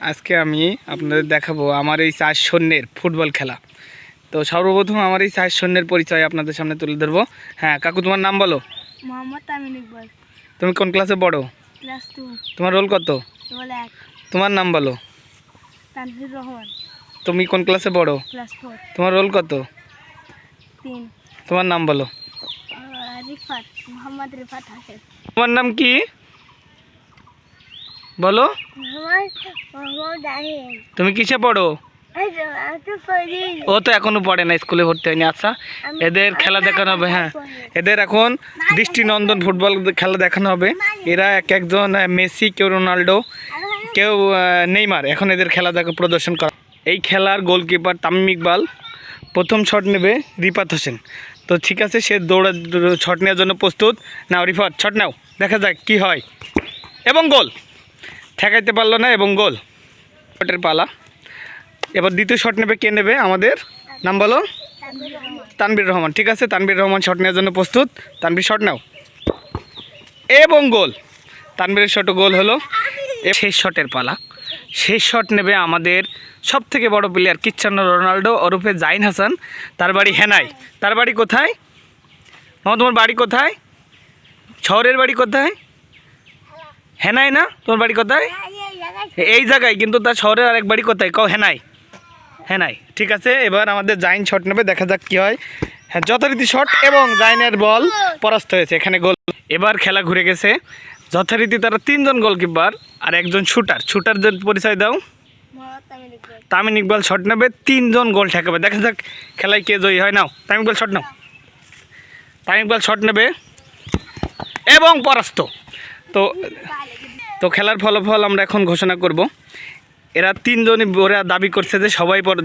আজকে আমি আপনাদের দেখাবো আমার এই চার সৈন্যের ফুটবল খেলা। তো সর্বপ্রথম আমার এই চার সৈন্যের পরিচয় আপনাদের সামনে তুলে ধরবো। হ্যাঁ কাকু তোমার নাম বলো। মোহাম্মদ তামিন ইকবাল। তুমি কোন ক্লাসে পড়ো? Class two. তোমার রোল কত? এক। তোমার নাম বলো। তানভীর রহমান। তুমি কোন ক্লাসে পড়ো? Class four. তোমার রোল কত? তিন। তোমার নাম বলো। রিফাত মোহাম্মদ রিফাত হাসেন তোমার নাম কি? বলো। তুমি কিসে পড়ো? ও তো এখনও পড়ে না স্কুলে ভর্তি হয়নি আচ্ছা। এদের খেলা দেখানো হবে হ্যাঁ। এদের এখন দৃষ্টিনন্দন ফুটবল খেলা দেখানো হবে। এরা এক একজন মেসি কেউ রোনাল্ডো কেউ নেইমার। এখন এদের খেলা দেখা প্রদর্শন করা। এই খেলার গোলকিপার তামিম ইকবাল প্রথম শট নেবে রিপাত হোসেন। তো ঠিক আছে সে দৌড়া শট নেওয়ার জন্য প্রস্তুত। নাও রিফাত শট নাও। দেখা যাক কি হয়। এবং গোল। ঠেকাইতে পারল না এবং গোল। শটের পালা। এবার দ্বিতীয় শট নেবে কে নেবে? আমাদের নাম বলো? তানবির রহমান। ঠিক আছে তানবির রহমান শট নেওয়ার জন্য প্রস্তুত। তানবির শট নাও। এবং গোল। তানবীরের শট গোল হলো। শেষ শটের পালা। শেষ শট নেবে আমাদের সব থেকে বড় প্লেয়ার কিচ্ছান্ন রোনাল্ডো ওরফে জাইন হাসান। তার বাড়ি হেনাই। তার বাড়ি কোথায়? মামা তোমার বাড়ি কোথায়? শহরের বাড়ি কোথায়? হেনাই না? তোমার বাড়ি কোথায়? এই জায়গায়, কিন্তু তার শহরের আরেক বাড়ি কোথায়? কও, হেনাই। হেনাই। ঠিক আছে, এবার আমাদের জাইন শট নেবে, দেখা যাক কি হয়। হ্যাঁ যথারীতি শট এবং জাইনের বল পরাস্ত হয়েছে, এখানে গোল। এবার খেলা ঘুরে গেছে। যথারীতি তারা তিনজন গোলকিপার আর একজন শুটার শুটারদের পরিচয় দাও। তামিন ইকবাল তামিন শট নেবে, তিনজন গোল ঠেকাবে। দেখা যাক খেলায় কে জয়ী হয়। নাও, তামিম ইকবাল শট নাও। তামিম ইকবাল শট নেবে এবং পরাস্ত। তো তো খেলার ফলাফল আমরা এখন ঘোষণা করব। এরা তিনজনই ওরা দাবি করছে যে সবাই পর,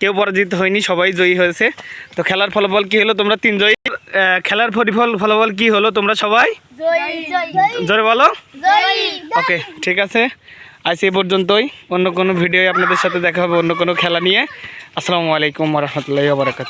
কেউ পরাজিত হয়নি, সবাই জয়ী হয়েছে। তো খেলার ফলাফল কি হলো তোমরা তিন জয়ী খেলার ফলাফল ফলাফল কি হলো তোমরা সবাই? জোরে বলো। ওকে, ঠিক আছে। আজ এই পর্যন্তই। অন্য কোনো ভিডিও আপনাদের সাথে দেখা হবে, অন্য কোনো খেলা নিয়ে। আসসালামু আলাইকুম রহমতুল্লাহ বারাকাত